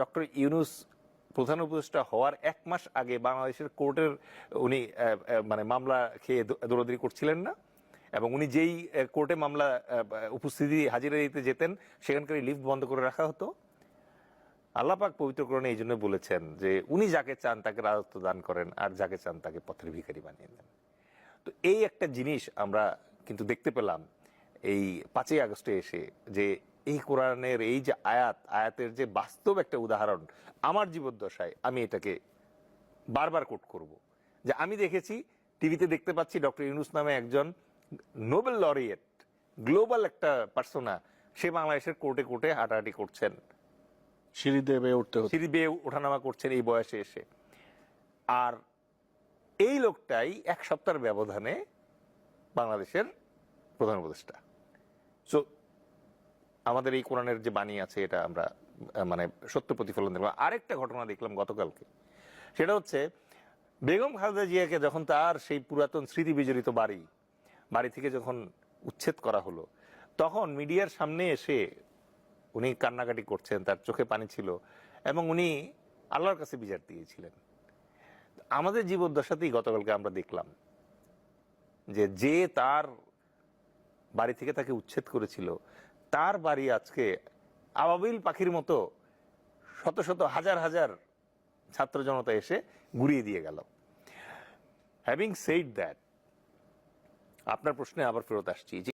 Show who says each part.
Speaker 1: Doctor Yunus প্রধান উপদেষ্টা হওয়ার এক মাস আগে বাংলাদেশের কোর্টের উনি মানে মামলা খেয়ে দৌড়াদৌড়ি করছিলেন না এবং উনি যেই কোর্টে মামলা উপস্থিতি হাজিরা দিতে যেতেন সেখানকার লিফট বন্ধ করে রাখা হতো। আল্লাপাক পবিত্রকরণে এই জন্য বলেছেন যে উনি যাকে চান তাকে রাজত্ব দান করেন, আর যাকে চান তাকে পথের ভিখারি বানিয়ে দেন। তো এই একটা জিনিস আমরা কিন্তু দেখতে পেলাম এই পাঁচই আগস্টে এসে যে এই কোরআনের এই যে আয়াত আয়াতের যে বাস্তব একটা উদাহরণ আমার জীবদ্দশায় আমি এটাকে বারবার কোট করব। যে আমি দেখেছি টিভিতে দেখতে পাচ্ছি ডক্টর ইউনুস নামে একজন নোবেল লরিয়েট গ্লোবাল একটা পার্সোনা সে বাংলাদেশের কোর্টে কোর্টে হাঁটাহাঁটি করছেন।
Speaker 2: সিঁড়ি দিয়ে বেয়ে উঠতে
Speaker 1: সিঁড়ি বেয়ে ওঠানামা করছেন এই বয়সে এসে। আর এই লোকটাই এক সপ্তাহের ব্যবধানে বাংলাদেশের প্রধান উপদেষ্টা। সো আমাদের এই কোরআনের যে বাণী আছে, এটা আমরা মানে সত্য প্রতিফলন দেখলাম। আরেকটা ঘটনা দেখলাম গতকালকে। সেটা হচ্ছে, বেগম খালেদা জিয়াকে যখন তার সেই পুরাতন স্মৃতি বিজড়িত বাড়ি বাড়ি থেকে যখন উচ্ছেদ করা হলো, তখন মিডিয়ার সামনে এসে উনি কান্নাকাটি করছেন, তার চোখে পানি ছিল, এবং উনি আল্লাহর কাছে বিচার দিয়েছিলেন। আমাদের জীবদ্দশাতেই গতকালকে আমরা দেখলাম যে যে তার বাড়ি থেকে তাকে উচ্ছেদ করেছিল তার বাড়ি আজকে আবাবিল পাখির মতো শত শত হাজার হাজার ছাত্র জনতা এসে গুড়িয়ে দিয়ে গেল। হ্যাভিং সেইড দ্যাট আপনার প্রশ্নে আবার ফেরত আসছি।